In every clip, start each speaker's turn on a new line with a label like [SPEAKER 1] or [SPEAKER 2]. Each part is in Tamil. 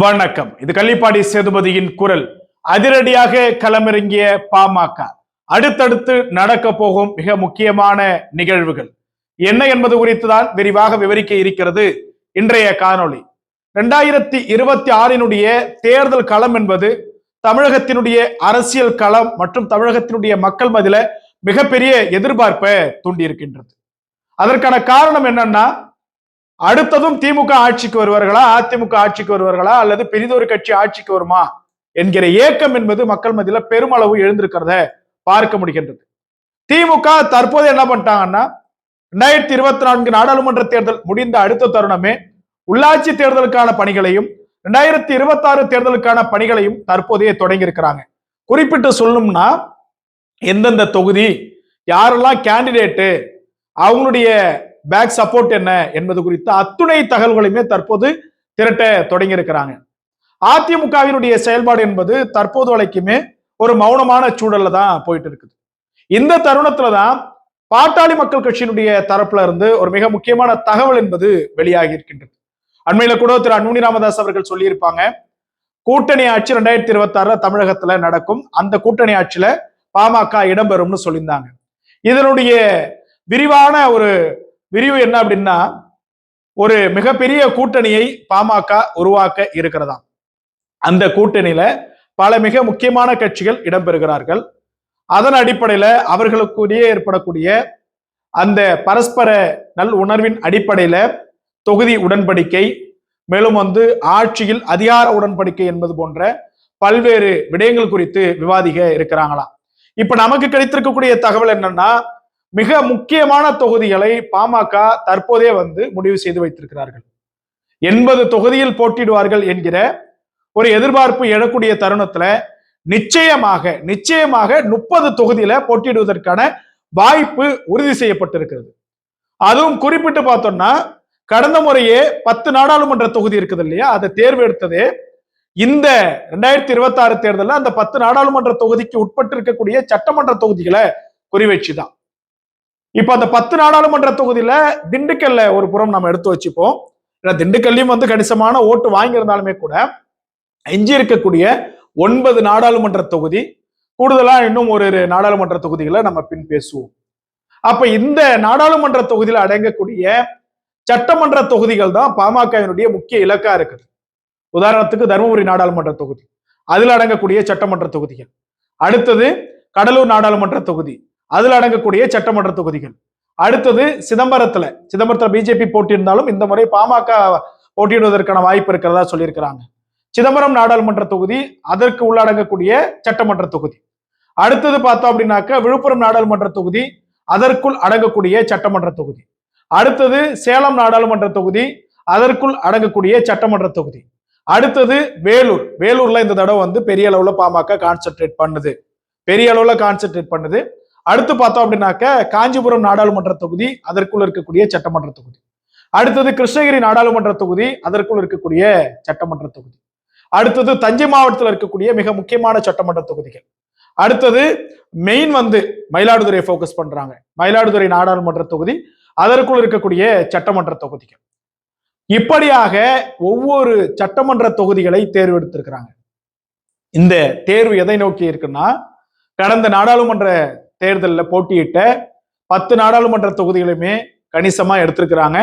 [SPEAKER 1] வணக்கம். இது கள்ளிப்பாடி சேதுபதியின் குரல். அதிரடியாக களமிறங்கிய பாமக. அடுத்தடுத்து நடக்க போகும் மிக முக்கியமான நிகழ்வுகள். என்ன என்பது குறித்து தான் விரிவாக விவரிக்க இருக்கிறது இன்றைய காணொளி. இரண்டாயிரத்தி இருபத்தி ஆறினுடைய தேர்தல் களம் என்பது தமிழகத்தினுடைய அரசியல் களம் மற்றும் தமிழகத்தினுடைய மக்கள் மதில மிகப்பெரிய எதிர்பார்ப்பை தூண்டியிருக்கின்றது. அதற்கான காரணம் என்னன்னா அடுத்ததும் திமுக ஆட்சிக்கு வருவார்களா அதிமுக ஆட்சிக்கு வருவார்களா அல்லது பெரிதொரு கட்சி ஆட்சிக்கு வருமா என்கிற ஏக்கம் என்பது மக்கள் மத்தியில பெருமளவு எழுந்திருக்கிறத பார்க்க முடிகின்றது. திமுக தற்போது என்ன பண்ணிட்டாங்கன்னா ரெண்டாயிரத்தி இருபத்தி நான்கு நாடாளுமன்ற தேர்தல் முடிந்த அடுத்த தருணமே உள்ளாட்சி தேர்தலுக்கான பணிகளையும் ரெண்டாயிரத்தி இருபத்தி ஆறு தேர்தலுக்கான பணிகளையும் தற்போதைய தொடங்கி இருக்கிறாங்க குறிப்பிட்டு சொல்லணும்னா எந்தெந்த தொகுதி யாரெல்லாம் கேண்டிடேட்டு அவங்களுடைய பேக் சப்போர்ட் என்ன என்பது குறித்த அத்துணை தகவல்களையுமே தற்போது திரட்ட தொடங்கி இருக்கிறாங்க அதிமுகவினுடைய செயல்பாடு என்பது தற்போது வரைக்குமே ஒரு மௌனமான சூழல்ல தான் போயிட்டு இருக்குது இந்த தருணத்துல தான் பாட்டாளி மக்கள் கட்சியினுடைய தரப்புல இருந்து ஒரு மிக முக்கியமான தகவல் என்பது வெளியாகி இருக்கின்றது. அண்மையில கூட திரு அன்புமணி ராமதாஸ் அவர்கள் சொல்லியிருப்பாங்க கூட்டணி ஆட்சி ரெண்டாயிரத்தி இருபத்தி ஆறுல தமிழகத்துல நடக்கும் அந்த கூட்டணி ஆட்சியில பாமக இடம்பெறும்னு சொல்லியிருந்தாங்க. இதனுடைய விரிவான ஒரு விரிவு என்ன அப்படின்னா ஒரு மிகப்பெரிய கூட்டணியை பாமக உருவாக்க இருக்கிறதாம். அந்த கூட்டணியில பல மிக முக்கியமான கட்சிகள் இடம்பெறுகிறார்கள். அதன் அடிப்படையில அவர்களுக்குரிய ஏற்படக்கூடிய அந்த பரஸ்பர நல் உணர்வின் அடிப்படையில தொகுதி உடன்படிக்கை மேலும் வந்து ஆட்சியில் அதிகார உடன்படிக்கை என்பது போன்ற பல்வேறு விடயங்கள் குறித்து விவாதிக்க இருக்கிறாங்களாம். இப்ப நமக்கு கிடைத்திருக்கக்கூடிய தகவல் என்னன்னா மிக முக்கியமான தொகுதிகளை பாமக தற்போதே வந்து முடிவு செய்து வைத்திருக்கிறார்கள். எண்பது தொகுதியில் போட்டிடுவார்கள் என்கிற ஒரு எதிர்பார்ப்பு எழக்கூடிய தருணத்துல நிச்சயமாக நிச்சயமாக முப்பது தொகுதியில போட்டியிடுவதற்கான வாய்ப்பு உறுதி செய்யப்பட்டிருக்கிறது. அதுவும் குறிப்பிட்டு பார்த்தோம்னா கடந்த முறையே பத்து நாடாளுமன்ற தொகுதி இருக்குது இல்லையா? அதை தேர்வு எடுத்ததே இந்த ரெண்டாயிரத்தி இருபத்தி ஆறு தேர்தலில் அந்த பத்து நாடாளுமன்ற தொகுதிக்கு உட்பட்டு இருக்கக்கூடிய சட்டமன்ற தொகுதிகளை குறிவைச்சுதான். இப்ப அந்த பத்து நாடாளுமன்ற தொகுதியில திண்டுக்கல்ல ஒரு புறம் நம்ம எடுத்து வச்சுப்போம். ஏன்னா திண்டுக்கல்லையும் வந்து கணிசமான ஓட்டு வாங்கியிருந்தாலுமே கூட எஞ்சி இருக்கக்கூடிய ஒன்பது நாடாளுமன்ற தொகுதி கூடுதலா இன்னும் ஒரு நாடாளுமன்ற தொகுதிகளை நம்ம பின் பேசுவோம். அப்ப இந்த நாடாளுமன்ற தொகுதியில் அடங்கக்கூடிய சட்டமன்ற தொகுதிகள் தான் பாமகவினுடைய முக்கிய இலக்கா இருக்குது. உதாரணத்துக்கு தருமபுரி நாடாளுமன்ற தொகுதி அதில் அடங்கக்கூடிய சட்டமன்ற தொகுதிகள். அடுத்தது கடலூர் நாடாளுமன்ற தொகுதி அதில் அடங்கக்கூடிய சட்டமன்ற தொகுதிகள். அடுத்தது சிதம்பரத்துல சிதம்பரத்துல பிஜேபி போட்டியிருந்தாலும் இந்த முறை பாமக போட்டியிடுவதற்கான வாய்ப்பு இருக்கிறதா சொல்லியிருக்கிறாங்க. சிதம்பரம் நாடாளுமன்ற தொகுதி அதற்கு உள்ளடங்கக்கூடிய சட்டமன்ற தொகுதி. அடுத்தது பார்த்தோம் அப்படின்னாக்க விழுப்புரம் நாடாளுமன்ற தொகுதி அதற்குள் அடங்கக்கூடிய சட்டமன்ற தொகுதி. அடுத்தது சேலம் நாடாளுமன்ற தொகுதி அதற்குள் அடங்கக்கூடிய சட்டமன்ற தொகுதி. அடுத்தது வேலூர் வேலூர்ல இந்த தடவை வந்து பெரிய அளவுல பாமக கான்சென்ட்ரேட் பண்ணுது. பெரிய அளவுல கான்சென்ட்ரேட் பண்ணுது. அடுத்து பார்த்தோம் அப்படின்னாக்க காஞ்சிபுரம் நாடாளுமன்ற தொகுதி அதற்குள் இருக்கக்கூடிய சட்டமன்ற தொகுதி. அடுத்தது கிருஷ்ணகிரி நாடாளுமன்ற தொகுதி அதற்குள் இருக்கக்கூடிய சட்டமன்ற தொகுதி. அடுத்தது தஞ்சை மாவட்டத்தில் இருக்கக்கூடிய மிக முக்கியமான சட்டமன்ற தொகுதிகள். அடுத்தது மெயின் வந்து மயிலாடுதுறை ஃபோக்கஸ் பண்றாங்க. மயிலாடுதுறை நாடாளுமன்ற தொகுதி அதற்குள் இருக்கக்கூடிய சட்டமன்ற தொகுதிகள். இப்படியாக ஒவ்வொரு சட்டமன்ற தொகுதிகளை தேர்வெடுத்திருக்கிறாங்க. இந்த தேர்வு எதை நோக்கி இருக்குன்னா கடந்த நாடாளுமன்ற தேர்தலில் போட்டியிட்ட பத்து நாடாளுமன்ற தொகுதிகளுமே கணிசமாக எடுத்திருக்கிறாங்க.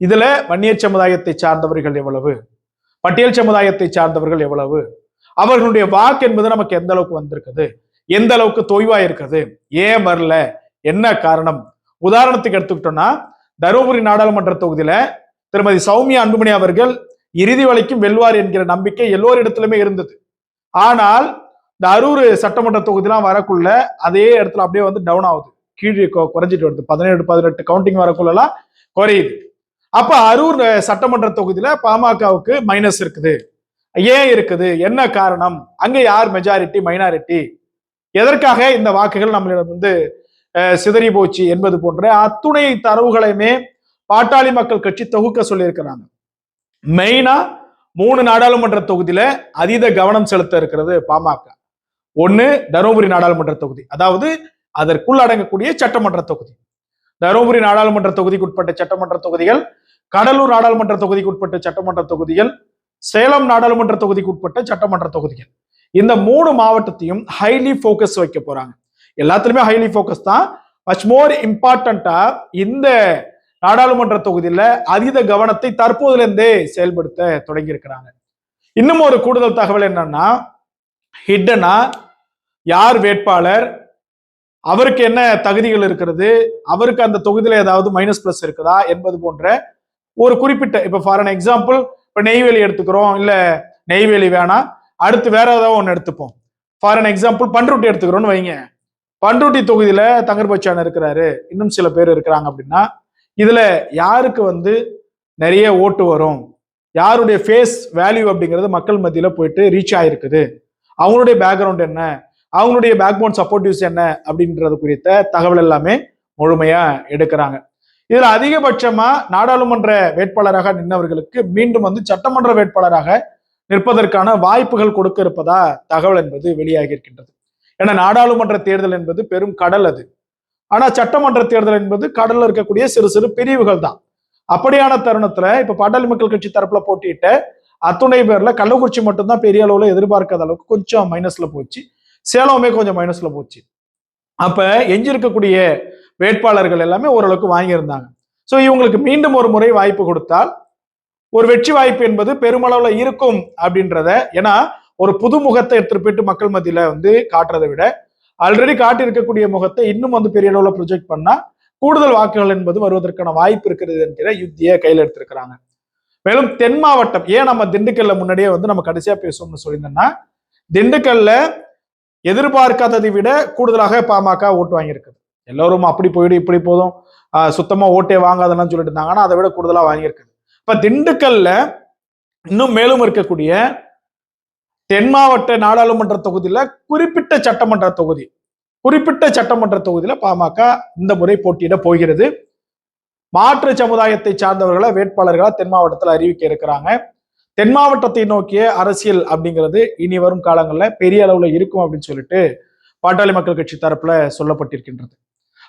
[SPEAKER 1] இதில் வன்னியர் சமுதாயத்தை சார்ந்தவர்கள் எவ்வளவு? பட்டியல் சமுதாயத்தை சார்ந்தவர்கள் எவ்வளவு? அவர்களுடைய வாக்கு என்பது நமக்கு எந்த அளவுக்கு வந்திருக்குது? எந்த அளவுக்கு தொய்வா இருக்குது? ஏன் வரல? என்ன காரணம்? உதாரணத்துக்கு எடுத்துக்கிட்டோம்னா தருமபுரி நாடாளுமன்ற தொகுதியில திருமதி சௌமியா அன்புமணி அவர்கள் இறுதி வரைக்கும் வெல்வார் என்கிற நம்பிக்கை எல்லோரிடத்திலுமே இருந்தது. ஆனால் இந்த அரூர் சட்டமன்ற தொகுதிலாம் வரக்குள்ள அதே இடத்துல அப்படியே வந்து டவுன் ஆகுது. கீழே குறைஞ்சிட்டு வருது. பதினேழு பதினெட்டு கவுண்டிங் வரக்குள்ளலாம் குறையுது. அப்ப அரூர் சட்டமன்ற தொகுதியில பாமகவுக்கு மைனஸ் இருக்குது. ஏன் இருக்குது? என்ன காரணம்? அங்க யார் மெஜாரிட்டி மைனாரிட்டி எதற்காக இந்த வாக்குகள் நம்மளிடம் வந்து சிதறி போச்சு என்பது போன்ற அத்துணை தரவுகளையுமே பாட்டாளி மக்கள் கட்சி தொகுக்க சொல்லியிருக்கிறாங்க. மெயினா மூணு நாடாளுமன்ற தொகுதியில அதீத கவனம் செலுத்த இருக்கிறது பாமக. ஒன்று தருமபுரி நாடாளுமன்ற தொகுதி. அதாவது அதற்குள் அடங்கக்கூடிய சட்டமன்ற தொகுதி. தருமபுரி நாடாளுமன்ற தொகுதிக்கு உட்பட்ட சட்டமன்ற தொகுதிகள் கடலூர் நாடாளுமன்ற தொகுதிக்கு உட்பட்ட சட்டமன்ற தொகுதிகள் சேலம் நாடாளுமன்ற தொகுதிக்கு உட்பட்ட சட்டமன்ற தொகுதிகள். இந்த மூணு மாவட்டத்தையும் ஹைலி ஃபோக்கஸ் வைக்க போறாங்க. எல்லாத்துலயுமே ஹைலி ஃபோக்கஸ் தான். மச் மோர் இம்பார்ட்டண்டா இந்த நாடாளுமன்ற தொகுதியில அதீத கவனத்தை தற்போதுல இருந்தே செயல்படுத்த தொடங்கி இருக்கிறாங்க இன்னும் ஒரு கூடுதல் தகவல் என்னன்னா ஹிட்டனா யார் வேட்பாளர்? அவருக்கு என்ன தகுதிகள் இருக்கிறது? அவருக்கு அந்த தொகுதியில ஏதாவது மைனஸ் பிளஸ் இருக்குதா? என்பது போன்ற ஒரு குறிப்பிட்ட இப்போ ஃபார் அன் எக்ஸாம்பிள் இப்போ நெய்வேலி எடுத்துக்கிறோம் இல்லை நெய்வேலி வேணாம் அடுத்து வேற ஏதாவது ஒன்று எடுத்துப்போம். ஃபார் அன் எக்ஸாம்பிள் பண்ருட்டி எடுத்துக்கிறோம்னு வைங்க. பண்ருட்டி தொகுதியில தங்கர்பச்சான் இருக்கிறாரு. இன்னும் சில பேர் இருக்கிறாங்க அப்படின்னா இதுல யாருக்கு வந்து நிறைய ஓட்டு வரும்? யாருடைய ஃபேஸ் வேல்யூ அப்படிங்கிறது மக்கள் மத்தியில போயிட்டு ரீச் ஆயிருக்குது. அவங்களுடைய பேக்ரவுண்ட் என்ன? அவங்களுடைய பேக்போன் சப்போர்ட்டிவ்ஸ் என்ன அப்படின்றது குறித்த தகவல் எல்லாமே முழுமையா எடுக்கிறாங்க. இதுல அதிகபட்சமா நாடாளுமன்ற வேட்பாளராக நின்றவர்களுக்கு மீண்டும் வந்து சட்டமன்ற வேட்பாளராக நிற்பதற்கான வாய்ப்புகள் கொடுக்க இருப்பதா தகவல் என்பது வெளியாகி இருக்கின்றது. ஏன்னா நாடாளுமன்ற தேர்தல் என்பது பெரும் கடல் அது. ஆனா சட்டமன்ற தேர்தல் என்பது கடல்ல இருக்கக்கூடிய சிறு சிறு பிரிவுகள் தான். அப்படியான தருணத்துல இப்ப பாட்டாளி மக்கள் கட்சி தரப்புல போட்டியிட்ட அத்துணை பேர்ல கள்ளக்குறிச்சி மட்டும்தான் பெரிய அளவுல எதிர்பார்க்காத அளவுக்கு கொஞ்சம் மைனஸ்ல போச்சு. சேலமே கொஞ்சம் மைனஸ்ல போச்சு. அப்ப எஞ்சிருக்கக்கூடிய வேட்பாளர்கள் எல்லாமே ஓரளவுக்கு வாங்கியிருந்தாங்க. ஸோ இவங்களுக்கு மீண்டும் ஒரு முறை வாய்ப்பு கொடுத்தால் ஒரு வெற்றி வாய்ப்பு என்பது பெருமளவுல இருக்கும் அப்படின்றத ஏன்னா ஒரு புது முகத்தை எடுத்துட்டு போயிட்டு மக்கள் மத்தியில வந்து காட்டுறதை விட ஆல்ரெடி காட்டி இருக்கக்கூடிய முகத்தை இன்னும் வந்து பெரிய அளவில் ப்ரொஜெக்ட் பண்ணா கூடுதல் வாக்குகள் என்பது வருவதற்கான வாய்ப்பு இருக்கிறது என்கிற யுத்தியை கையில் எடுத்திருக்கிறாங்க. மேலும் தென் மாவட்டம் ஏன் நம்ம திண்டுக்கல்ல முன்னாடியே வந்து நம்ம கடைசியா பேசணும்னு சொல்லியிருந்தோம்னா திண்டுக்கல்ல எதிர்பார்க்காததை விட கூடுதலாக பாமக ஓட்டு வாங்கியிருக்குது. எல்லோரும் அப்படி போயிடு இப்படி போதும் சுத்தமாக சுத்தமா ஓட்டே வாங்காதெல்லாம் சொல்லிட்டு இருந்தாங்கன்னா அதை விட கூடுதலா வாங்கியிருக்குது. இப்ப திண்டுக்கல்ல இன்னும் மேலும் இருக்கக்கூடிய தென் மாவட்ட நாடாளுமன்ற தொகுதியில குறிப்பிட்ட சட்டமன்ற தொகுதி குறிப்பிட்ட சட்டமன்ற தொகுதியில பாமக இந்த முறை போட்டியிட போகிறது. மாற்று சமுதாயத்தை சார்ந்தவர்களை வேட்பாளர்களாக தென் மாவட்டத்தில் அறிவிக்க இருக்கிறாங்க. தென் மாவட்டத்தை நோக்கிய அரசியல் அப்படிங்கிறது இனி வரும் காலங்களில் பெரிய அளவில் இருக்கும் அப்படின்னு சொல்லிட்டு பாட்டாளி மக்கள் கட்சி தரப்புல சொல்லப்பட்டிருக்கின்றது.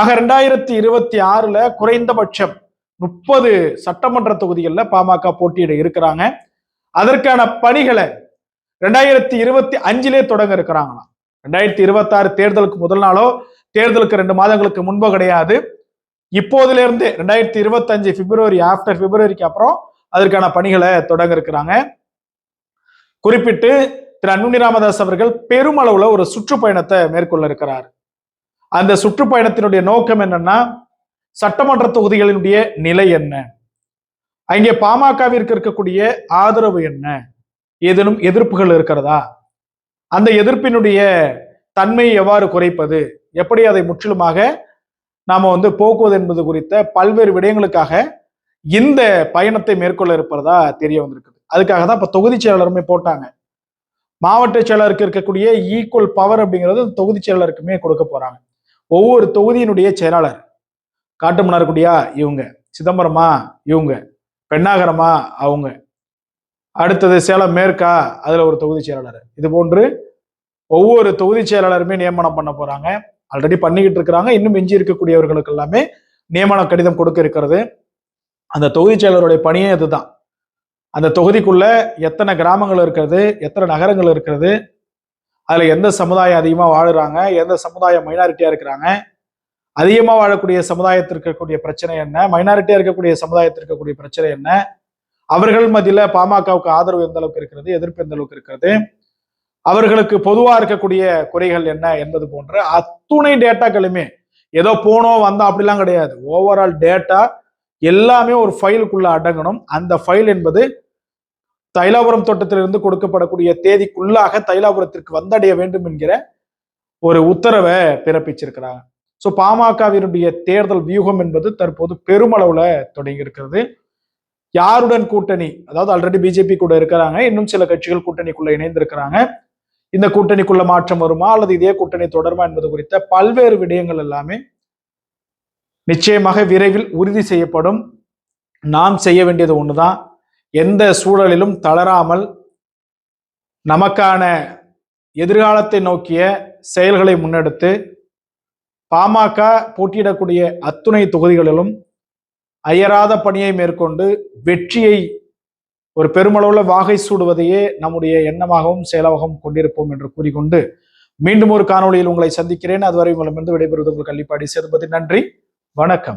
[SPEAKER 1] ஆக ரெண்டாயிரத்தி இருபத்தி ஆறுல குறைந்தபட்சம் முப்பது சட்டமன்ற தொகுதிகளில் பாமக போட்டியிட இருக்கிறாங்க. அதற்கான பணிகளை ரெண்டாயிரத்தி இருபத்தி அஞ்சிலே தொடங்க இருக்கிறாங்களாம். ரெண்டாயிரத்தி இருபத்தி ஆறு தேர்தலுக்கு முதல் நாளோ தேர்தலுக்கு ரெண்டு மாதங்களுக்கு முன்போ கிடையாது. இப்போதுல இருந்து ரெண்டாயிரத்தி இருபத்தி அஞ்சு பிப்ரவரி ஆஃப்டர் பிப்ரவரிக்கு அப்புறம் அதற்கான பணிகளை தொடங்க இருக்கிறாங்க குறிப்பிட்டு திரு அன்புமணி ராமதாஸ் அவர்கள் பெருமளவுல ஒரு சுற்றுப்பயணத்தை மேற்கொள்ள இருக்கிறார் அந்த சுற்றுப்பயணத்தினுடைய நோக்கம் என்னன்னா சட்டமன்ற தொகுதிகளினுடைய நிலை என்ன? அங்கே பாமகவிற்கு இருக்கக்கூடிய ஆதரவு என்ன? ஏதேனும் எதிர்ப்புகள் இருக்கிறதா? அந்த எதிர்ப்பினுடைய தன்மையை எவ்வாறு குறைப்பது? எப்படி அதை முற்றிலுமாக நாம வந்து போக்குவது என்பது குறித்த பல்வேறு விடயங்களுக்காக இந்த பயணத்தை மேற்கொள்ள இருப்பதா தெரிய வந்திருக்குது. அதுக்காக தான் இப்ப தொகுதி செயலாளருமே போட்டாங்க. மாவட்ட செயலருக்கு இருக்கக்கூடிய ஈக்குவல் பவர் அப்படிங்கிறது தொகுதி செயலாளருக்குமே கொடுக்க போறாங்க. ஒவ்வொரு தொகுதியினுடைய செயலாளர் காட்டுமன்னார்குடியா இவங்க சிதம்பரமா இவங்க பெண்ணாகரமா அவங்க அடுத்தது சேலம் மேற்கா அதுல ஒரு தொகுதி செயலாளர். இது போன்று ஒவ்வொரு தொகுதி செயலாளருமே நியமனம் பண்ண போறாங்க. ஆல்ரெடி பண்ணிக்கிட்டு இருக்கிறாங்க. இன்னும் எஞ்சி இருக்கக்கூடியவர்களுக்கு எல்லாமே நியமன கடிதம் கொடுக்க இருக்கிறது. அந்த தொகுதி செயலருடைய பணியே அதுதான். அந்த தொகுதிக்குள்ள எத்தனை கிராமங்கள் இருக்கிறது எத்தனை நகரங்கள் இருக்கிறது அதுல எந்த சமுதாயம் அதிகமாக வாழுறாங்க எந்த சமுதாயம் மைனாரிட்டியா இருக்கிறாங்க அதிகமாக வாழக்கூடிய சமுதாயத்திற்கு இருக்கக்கூடிய பிரச்சனை என்ன மைனாரிட்டியா இருக்கக்கூடிய சமுதாயத்திற்கு இருக்கக்கூடிய பிரச்சனை என்ன அவர்கள் மத்தியில பாமகவுக்கு ஆதரவு எந்த அளவுக்கு இருக்கிறது எதிர்ப்பு எந்த அளவுக்கு இருக்கிறது அவர்களுக்கு பொதுவாக இருக்கக்கூடிய குறைகள் என்ன என்பது போன்ற அத்துணை டேட்டாக்களுமே ஏதோ போனோம் வந்தோம் அப்படிலாம் கிடையாது. ஓவரால் டேட்டா எல்லாமே ஒரு ஃபைலுக்குள்ள அடங்கணும். அந்த ஃபைல் என்பது தைலாபுரம் தோட்டத்திலிருந்து கொடுக்கப்படக்கூடிய தேதிக்குள்ளாக தைலாபுரத்திற்கு வந்தடைய வேண்டும் என்கிற ஒரு உத்தரவை பிறப்பிச்சிருக்கிறாங்க. ஸோ பாமகவினுடைய தேர்தல் வியூகம் என்பது தற்போது பெருமளவுல தொடங்கி இருக்கிறது யாருடன் கூட்டணி அதாவது ஆல்ரெடி பிஜேபி கூட இருக்கிறாங்க இன்னும் சில கட்சிகள் கூட்டணிக்குள்ள இணைந்திருக்கிறாங்க. இந்த கூட்டணிக்குள்ள மாற்றம் வருமா அல்லது இதே கூட்டணி தொடருமா என்பது குறித்த பல்வேறு விடயங்கள் எல்லாமே நிச்சயமாக விரைவில் உறுதி செய்யப்படும். நாம் செய்ய வேண்டியது ஒன்று தான் எந்த சூழலிலும் தளராமல் நமக்கான எதிர்காலத்தை நோக்கிய செயல்களை முன்னெடுத்து பாமக போட்டியிடக்கூடிய அத்துணை தொகுதிகளிலும் அயராத பணியை மேற்கொண்டு வெற்றியை ஒரு பெருமளவில் வாகை சூடுவதையே நம்முடைய எண்ணமாகவும் செயலாகவும் கொண்டிருப்போம் என்று கூறிக்கொண்டு மீண்டும் ஒரு காணொளியில் உங்களை சந்திக்கிறேன். அதுவரை உங்களிடமிருந்து விடைபெறுவது உங்கள் கள்ளிப்பாடி சேதுபதி. நன்றி. வணக்கம்.